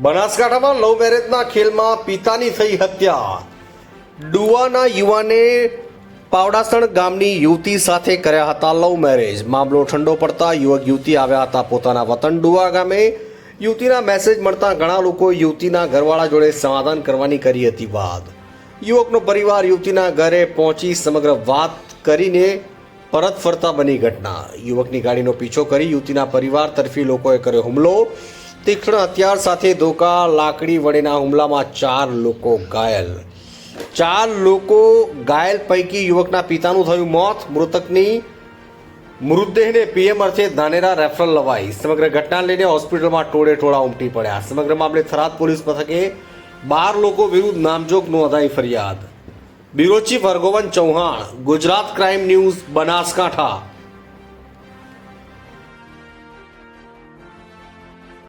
બનાસકાંઠામાં લવ મેરેજના ખેલમાં પિતાની થઈ હત્યા. ડુવાના યુવાને પાવડાસણ ગામની યુવતી સાથે કર્યા હતા લવ મેરેજ. મામલો ઠંડો પડતા યુવક યુવતી આવ્યા હતા પોતાના વતન ડુવા ગામે. યુવતીના મેસેજ મળતા ઘણા લોકો યુવતીના ઘરવાળા જોડે સમાધાન કરવાની કરી હતી વાત. યુવકનો પરિવાર યુવતીના ઘરે પહોંચી સમગ્ર વાત કરીને પરત ફરતા બની ઘટના. યુવકની ગાડીનો પીછો કરી યુવતીના પરિવાર તરફી લોકોએ કર્યો હુમલો. તીક્ષ્ણ હથિયાર સાથે ધોકા, લાકડી વડેના હુમલામાં ચાર લોકો ઘાયલ. ચાર લોકો ઘાયલ પૈકી યુવકના પિતાનું થયું મોત. મૃતકની મૃતદેહને પીએમ અર્થે ધાનેરા રેફરલ લવાઈ. સમગ્ર ઘટના લઈને હોસ્પિટલમાં ટોળે ટોળા ઉમટી પડ્યા. સમગ્ર મામલે થરાદ પોલીસ મથકે બાર લોકો વિરુદ્ધ નામજોગ નોંધાઈ ફરિયાદ. Bureau chief Hargovan Chauhan, Gujarat crime news, Banaskantha.